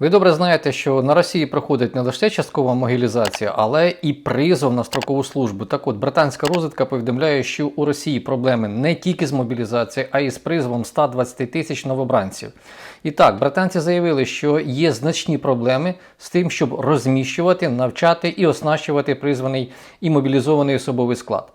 Ви добре знаєте, що на Росії проходить не лише часткова могилізація, але і призов на строкову службу. Так от британська розвідка повідомляє, що у Росії проблеми не тільки з мобілізацією, а й з призовом 120 тисяч новобранців. І так, британці заявили, що є значні проблеми з тим, щоб розміщувати, навчати і оснащувати призваний і мобілізований особовий склад.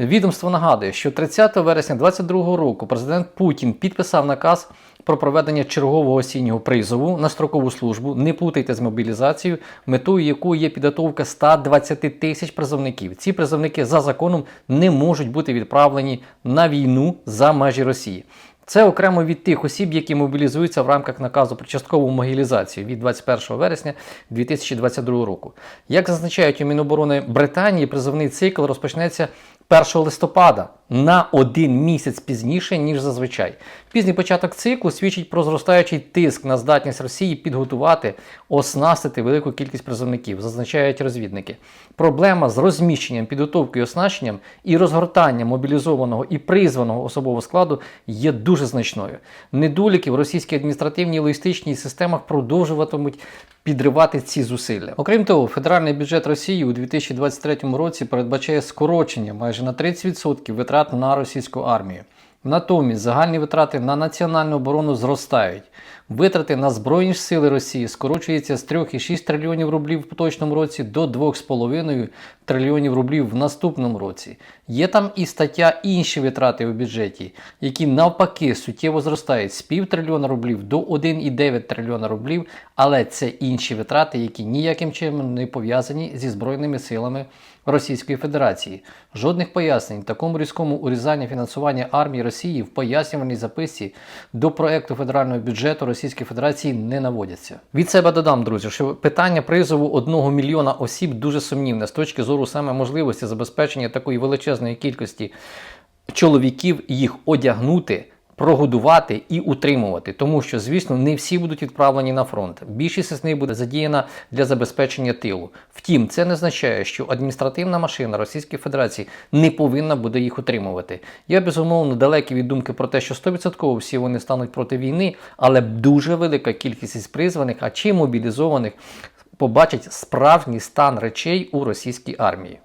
Відомство нагадує, що 30 вересня 2022 року президент Путін підписав наказ про проведення чергового осіннього призову на строкову службу. Не плутайте з мобілізацією, метою якої є підготовка 120 тисяч призовників. Ці призовники за законом не можуть бути відправлені на війну за межі Росії. Це окремо від тих осіб, які мобілізуються в рамках наказу про часткову могилізацію від 21 вересня 2022 року. Як зазначають у Міноборони Британії, призовний цикл розпочнеться 1 листопада на один місяць пізніше, ніж зазвичай. Пізній початок циклу свідчить про зростаючий тиск на здатність Росії підготувати, оснастити велику кількість призовників, зазначають розвідники. Проблема з розміщенням, підготовкою, оснащенням і розгортанням мобілізованого і призваного особового складу є дуже значною. Недоліки в російській адміністративній логістичній системах продовжуватимуть підривати ці зусилля. Окрім того, федеральний бюджет Росії у 2023 році передбачає скорочення майже на 30% витрат на російську армію. Натомість загальні витрати на національну оборону зростають. Витрати на Збройні сили Росії скорочуються з 3,6 трильйонів рублів в поточному році до 2,5 трильйонів рублів в наступному році. Є там і стаття інші витрати у бюджеті, які навпаки суттєво зростають з пів трильйона рублів до 1,9 трильйона рублів, але це інші витрати, які ніяким чином не пов'язані зі Збройними силами Російської Федерації. Жодних пояснень такому різкому урізанню фінансування армії Росії в пояснювальній записці до проекту федерального бюджету Російської Федерації не наводяться. Від себе додам, друзі, що питання призову одного мільйона осіб дуже сумнівне з точки зору саме можливості забезпечення такої величезної кількості чоловіків їх одягнути. Прогодувати і утримувати, тому що, звісно, не всі будуть відправлені на фронт. Більшість з них буде задіяна для забезпечення тилу. Втім, це не означає, що адміністративна машина Російської Федерації не повинна буде їх утримувати. Я безумовно далекий від думки про те, що 100% всі вони стануть проти війни, але дуже велика кількість із призваних, а чи мобілізованих побачить справжній стан речей у російській армії.